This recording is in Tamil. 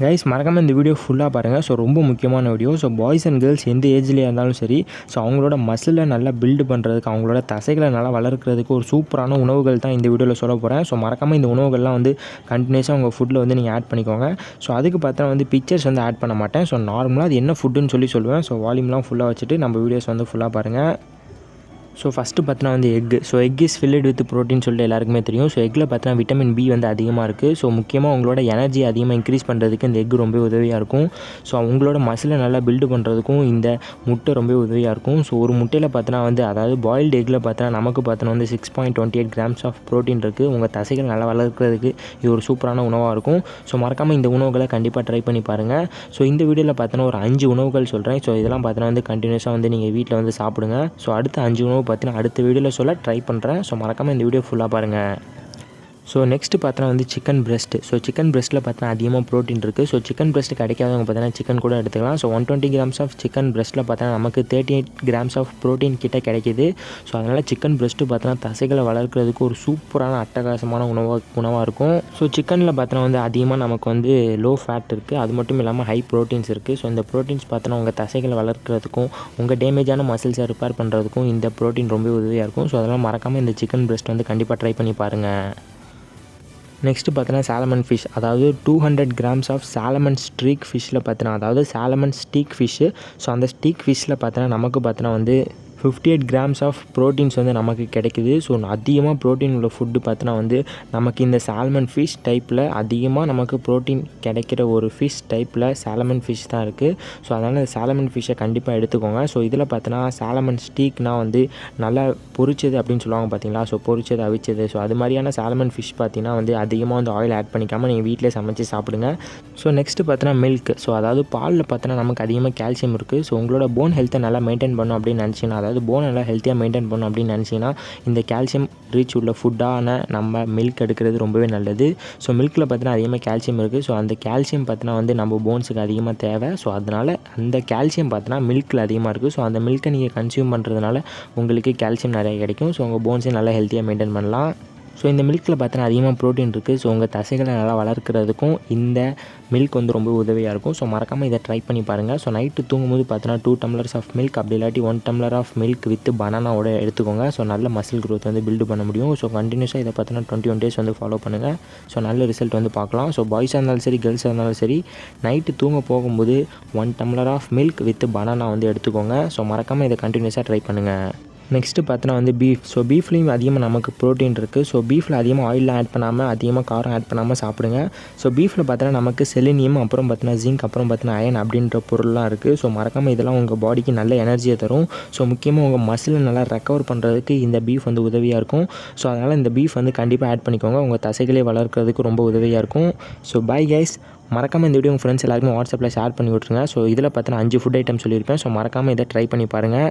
கைஸ் மறக்காமல் இந்த வீடியோ ஃபுல்லாக பாருங்கள் ஸோ ரொம்ப முக்கியமான video so boys and girls எந்த ஏஜ்லேயே இருந்தாலும் சரி ஸோ அவங்களோட மசிலை நல்லா பில்டு பண்ணுறதுக்கு அவங்களோட தசைகளை நல்லா வளர்க்குறதுக்கு ஒரு சூப்பரான உணவுகள் தான் இந்த வீடியோவில் சொல்ல போகிறேன் ஸோ மறக்காமல் இந்த உணவுகள்லாம் வந்து கண்டினியூஸாக உங்கள் ஃபுட்டில் வந்து நீங்கள் ஆட் பண்ணிக்கோங்க. ஸோ அதுக்கு பார்த்தா வந்து பிக்சர்ஸ் வந்து ஆட் பண்ண மாட்டேன். ஸோ நார்மலாக அது என்ன ஃபுட்டுன்னு சொல்லி சொல்லுவேன். ஸோ வால்யூம்லாம் ஃபுல்லாக வச்சுட்டு நம்ம வீடியோஸ் வந்து ஃபுல்லாக பாருங்கள் ஸோ ஃபஸ்ட்டு பார்த்தீங்கன்னா வந்து egg so egg is filled with protein சொல்லிட்டு எல்லாருக்குமே தெரியும். ஸோ எக்கில் பார்த்தீங்கன்னா விட்டமின் பி வந்து அதிகமாக இருக்குது ஸோ முக்கியமாக உங்களோட எனர்ஜி அதிகமாக இன்க்ரீஸ் பண்ணுறதுக்கு இந்த எக் ரொம்ப உதவியாக இருக்கும். ஸோ உங்களோட மசிலை நல்லா பில்டு பண்ணுறதுக்கும் இந்த முட்டை ரொம்ப உதவியாக இருக்கும். ஸோ ஒரு முட்டையில் பார்த்தீங்கன்னா வந்து அதாவது பாயில்டு எக்கில் பார்த்தீங்கன்னா நமக்கு பார்த்தோன்னா வந்து six point twenty eight grams of protein இருக்குது உங்கள் தசைகள் நல்லா வளர்க்குறதுக்கு இது ஒரு சூப்பரான உணவாக இருக்கும். ஸோ மறக்காமல் இந்த உணவுகளை கண்டிப்பாக ட்ரை பண்ணி பாருங்கள் ஸோ இந்த வீடியோவில் பார்த்தோன்னா ஒரு அஞ்சு உணவுகள் சொல்கிறேன் ஸோ இதெல்லாம் பார்த்தோன்னா வந்து கண்டினியூஸாக வந்து நீங்கள் வீட்டில் வந்து சாப்பிடுங்க. ஸோ அடுத்த அஞ்சு உணவு பார்த்தீங்கன்னா அடுத்த வீடியோவில் சொல்ல ட்ரை பண்ணுறேன் ஸோ மறக்காமல் இந்த வீடியோ ஃபுல்லாக பாருங்கள் ஸோ நெக்ஸ்ட் பார்த்தோன்னா வந்து சிக்கன் பிரஸ்ட் ஸோ சிக்கன் பிரஸ்ட்டில் பார்த்தீங்கன்னா அதிகமாக ப்ரோட்டீன் இருக்குது ஸோ சிக்கன் பிரஸ்ட் கிடைக்காதவங்க பார்த்தீங்கன்னா சிக்கன் கூட எடுத்துக்கலாம். So one twenty grams of chicken பிரஸ்ட்டில் பார்த்தீங்கன்னா நமக்கு thirty eight grams of protein கிட்டே கிடைக்கிது. ஸோ அதனால் சிக்கன் பிரஸ்ட்டு பார்த்தீங்கன்னா தசைகளை வளர்க்குறதுக்கு ஒரு சூப்பரான அட்டகாசமான உணவாக உணவாக இருக்கும். ஸோ சிக்கனில் பார்த்தோன்னா வந்து அதிகமாக நமக்கு வந்து லோ ஃபேட் இருக்குது அது மட்டும் இல்லாமல் ஹை ப்ரோட்டீன்ஸ் இருக்குது ஸோ இந்த ப்ரோட்டீன்ஸ் பார்த்தோன்னா உங்கள் தசைகளை வளர்க்குறதுக்கும் உங்கள் டேமேஜான மசில்ஸை ரிப்பேர் பண்ணுறதுக்கும் இந்த ப்ரோட்டீன் ரொம்ப உதவியாக இருக்கும். ஸோ அதெல்லாம் மறக்காமல் இந்த சிக்கன் பிரஸ்ட் வந்து கண்டிப்பாக ட்ரை பண்ணி பாருங்கள் நெக்ஸ்ட்டு பார்த்தீங்கன்னா சாலமன் ஃபிஷ் அதாவது two hundred grams of salmon steak ஃபிஷ்ஷில் பார்த்தீங்கன்னா அதாவது சாலமன் ஸ்டீக் ஃபிஷ்ஷு ஸோ அந்த ஸ்டீக் ஃபிஷ்ஷில் பார்த்தீங்கன்னா நமக்கு பார்த்தீங்கன்னா வந்து fifty eight grams of proteins வந்து நமக்கு கிடைக்குது. ஸோ அதிகமாக ப்ரோட்டீன் உள்ள ஃபுட்டு பார்த்தோன்னா வந்து நமக்கு இந்த சால்மன் ஃபிஷ் டைப்பில் அதிகமாக நமக்கு ப்ரோட்டீன் கிடைக்கிற ஒரு ஃபிஷ் டைப்பில் சாலமன் ஃபிஷ் தான் இருக்குது ஸோ அதனால் இந்த சாலமன் ஃபிஷ்ஷை கண்டிப்பாக எடுத்துக்கோங்க. ஸோ இதில் பார்த்தோன்னா சாலமன் ஸ்டீக்னால் வந்து நல்லா பொரிச்சது அப்படின்னு சொல்லுவாங்க பார்த்தீங்களா ஸோ பொரிச்சது அவிச்சது. ஸோ அது மாதிரியான சாலமன் ஃபிஷ் பார்த்தீங்கன்னா வந்து அதிகமாக வந்து ஆயில் ஆட் பண்ணிக்காமல் நீங்கள் வீட்டிலே சமைச்சு சாப்பிடுங்க. ஸோ நெக்ஸ்ட்டு பார்த்தோன்னா மில்க் ஸோ அதாவது பாலில் பார்த்தோன்னா நமக்கு அதிகமாக கால்சியம் இருக்குது ஸோ உங்களோட போன் ஹெல்த்தை நல்லா மெயின்டைன் பண்ணும் அப்படின்னு நினச்சிங்கன்னா அதாவது போன் நல்லா ஹெல்த்தியாக மெயின்டைன் பண்ணணும் அப்படின்னு நினச்சிங்கன்னா இந்த கால்சியம் ரீச் உள்ள ஃபுட்டான நம்ம மில்க் எடுக்கிறது ரொம்பவே நல்லது. ஸோ மில்கில் பார்த்தீங்கன்னா அதிகமாக கால்சியம் இருக்குது ஸோ அந்த கால்சியம் பார்த்தீங்கன்னா வந்து நம்ம போன்ஸுக்கு அதிகமாக தேவை. ஸோ அதனால் அந்த கால்சியம் பார்த்தீங்கன்னா மில்கில் அதிகமாக இருக்குது ஸோ அந்த மில்க்கை நீங்கள் கன்சியூம் பண்ணுறதுனால உங்களுக்கு கால்சியம் நிறைய கிடைக்கும். ஸோ உங்கள் போன்ஸையும் நல்லா ஹெல்த்தியாக மெயின்டைன் பண்ணலாம். ஸோ இந்த மில்கில் பார்த்தீங்கன்னா அதிகமாக ப்ரோட்டீன் இருக்குது ஸோ உங்கள் தசைகளை நல்லா வளர்க்குறதுக்கும் இந்த மில்க் வந்து ரொம்ப உதவியாக இருக்கும். ஸோ மறக்காமல் இதை ட்ரை பண்ணி பாருங்கள் ஸோ நைட்டு தூங்கும்போது பார்த்தீங்கன்னா டூ டம்ளர்ஸ் ஆஃப் மில்க் அப்படி இல்லாட்டி one tumbler of milk with பனானாவோட எடுத்துக்கோங்க. ஸோ நல்ல மசில் க்ரோத் வந்து பில்டு பண்ண முடியும். ஸோ கண்டினியூஸாக இதை பார்த்தீங்கன்னா டுவெண்ட்டி ஒன் டேஸ் வந்து ஃபாலோ பண்ணுங்கள் ஸோ நல்ல ரிசல்ட் வந்து பார்க்கலாம். ஸோ பாய்ஸாக இருந்தாலும் சரி கேர்ள்ஸாக இருந்தாலும் சரி நைட்டு தூங்க போகும்போது one tumbler of milk with banana வந்து எடுத்துக்கோங்க. ஸோ மறக்காமல் இதை கண்டினியூஸாக ட்ரை பண்ணுங்கள் நெக்ஸ்ட்டு பார்த்தோன்னா வந்து பீஃப் ஸோ பீஃப்லேயும் அதிகமாக நமக்கு ப்ரோட்டீன் இருக்குது ஸோ பீஃபில் அதிகமாக ஆயிலெலாம் ஆட் பண்ணாமல் அதிகமாக காரம் ஆட் பண்ணாமல் சாப்பிடுங்க. ஸோ பீஃபில் பார்த்தோன்னா நமக்கு செலினியம் அப்புறம் பார்த்தீங்கன்னா ஜிங்க் அப்புறம் பார்த்தீங்கன்னா அயன் அப்படின்ற பொருள்லாம் இருக்குது ஸோ மறக்காமல் இதெல்லாம் உங்கள் பாடிக்கு நல்ல எனர்ஜியை தரும். ஸோ முக்கியமாக உங்கள் மசிலை நல்லா ரெக்கவர் பண்ணுறதுக்கு இந்த பீஃப் வந்து உதவியாக இருக்கும். ஸோ அதனால் இந்த பீஃப் வந்து கண்டிப்பாக ஆட் பண்ணிக்கோங்க. உங்கள் தசைகளை வளர்க்குறதுக்கு ரொம்ப உதவியாக இருக்கும். ஸோ பை கைஸ் மறக்காமல் இந்த வீடியோ உங்கள் ஃப்ரெண்ட்ஸ் எல்லாருக்குமே வாட்ஸ்அப்பில் ஷேர் பண்ணி விட்ருங்க ஸோ இதில் பார்த்தீங்கன்னா அஞ்சு ஃபுட் ஐட்டம் சொல்லியிருப்பேன். ஸோ மறக்காமல் இதை ட்ரை பண்ணி பாருங்கள்